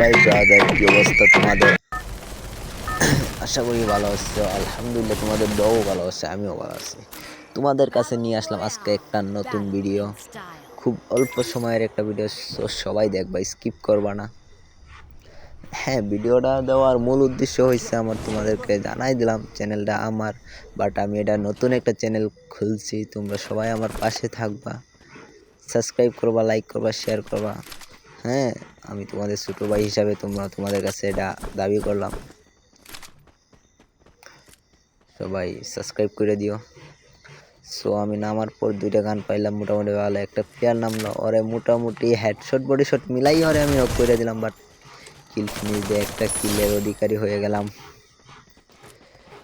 খাওয়া দাওয়ার কি অবস্থা তোমাদের। আশা করি ভালো আছো, আলহামদুলিল্লাহ তোমাদের দোয়াও ভালো আছে, আমিও ভালো আছি। তোমাদের কাছে নিয়ে আসলাম আজকে একটা নতুন ভিডিও খুব অল্প সময়ের একটা ভিডিও সবাই দেখবা স্কিপ করবা না। হ্যাঁ ভিডিওটা দেওয়ার মূল উদ্দেশ্য হয়েছে আমার তোমাদেরকে জানাই দিলাম চ্যানেলটা আমার বাট আমি এটা নতুন একটা চ্যানেল খুলছি, তোমরা সবাই আমার পাশে থাকবা। সাবস্ক্রাইব করবা লাইক করবা শেয়ার করবা। হ্যাঁ আমি তোমাদের ছোটো ভাই হিসাবে তোমরা তোমাদের কাছে এটা দাবি করলাম। সবাই সাবস্ক্রাইব করে দিও। সো আমি নামার পর দুইটা গান পাইলাম, মোটামুটি ভালো। একটা প্লেয়ার নামলো, ওরে মোটামুটি হেডশট বডি শট মিলাই ওরে আমি অফ করে দিলাম বাট কিল ফিনিশ দিয়ে একটা কিলের অধিকারী হয়ে গেলাম।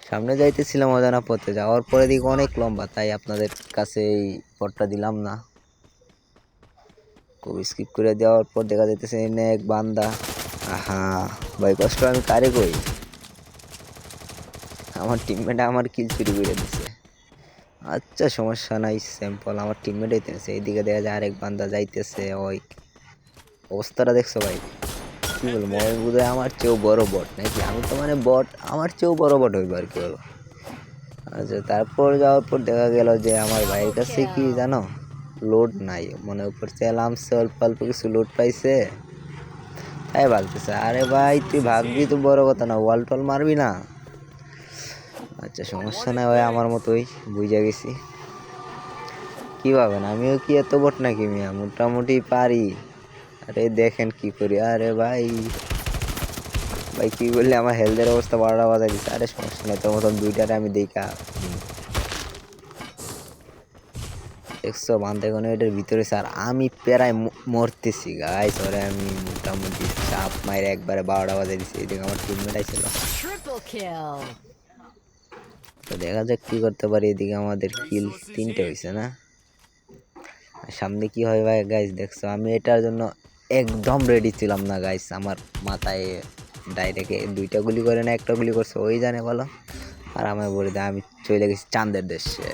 সামনে যাইতেছিলাম অজানা পথে, যাওয়ার পরে দিকে অনেক লম্বা, তাই আপনাদের কাছে এই পথটা দিলাম না। খুব স্কিপ করে দেওয়ার পর দেখা যাইতেছে এনে এক বান্দা। আহা, ভাই কষ্ট, আমি কারে কই? আমার টিমমেট আমার কিল চুরি করে দিছে। আচ্ছা সমস্যা নাই স্যাম্পল আমার টিমমেট হইতেছে এইদিকে দেখা যায় আরেক বান্দা যাইতেছে, ওই। অবস্থাটা দেখছ ভাই? কি বলব মনে বোধ আমার চেয়েও বড় বট নাকি? আমি তো মানে বট আমার চেয়েও বড় বট হইব আর কি হলো আচ্ছা তারপর যাওয়ার পর দেখা গেল যে আমার ভাইয়ের কাছে কি জানো? লোড নাই। মনে উপর চালামছে অল্প অল্প কিছু লোড পাইছে। তাই ভাবতেছে, আরে ভাই, তুই ভাববি তো বড় কথা না ওয়াল টল মারবি না? আচ্ছা সমস্যা নাই ভাই, আমার মতোই বুঝে গেছি। কি ভাবেন, আমিও কি এত বট নাকি মিয়া? মোটামুটি পারি। আরে দেখেন কি করি, আরে ভাই। ভাই, কি বললে, আমার হেলথের অবস্থা বারোটা বাজাই দিচ্ছে আরে সমস্যা নেই, তোর মতন দুইটারে আমি দেখা দেখছ? বান্ধবগণ এটার ভিতরে স্যার আমি প্রায় মরতেছি। গাই তোরে আমি মোটামুটি চাপ মাইরে একবারে বারোটা বাজাই দিচ্ছি এদিকে আমার টিমমেট ছিল তো। দেখা যাক কি করতে পারি। এদিকে আমাদের কিল তিনটে হয়েছে না? সামনে কি হয় ভাই? গাইস দেখছ আমি এটার জন্য একদম রেডি ছিলাম না গাইস আমার মাথায় ডাইরেক্ট দুইটা গুলি করে না একটা গুলি করছে। ওই জানে বলো? আর আমায় বলে দেয় আমি চলে গেছি চাঁদের দেশে।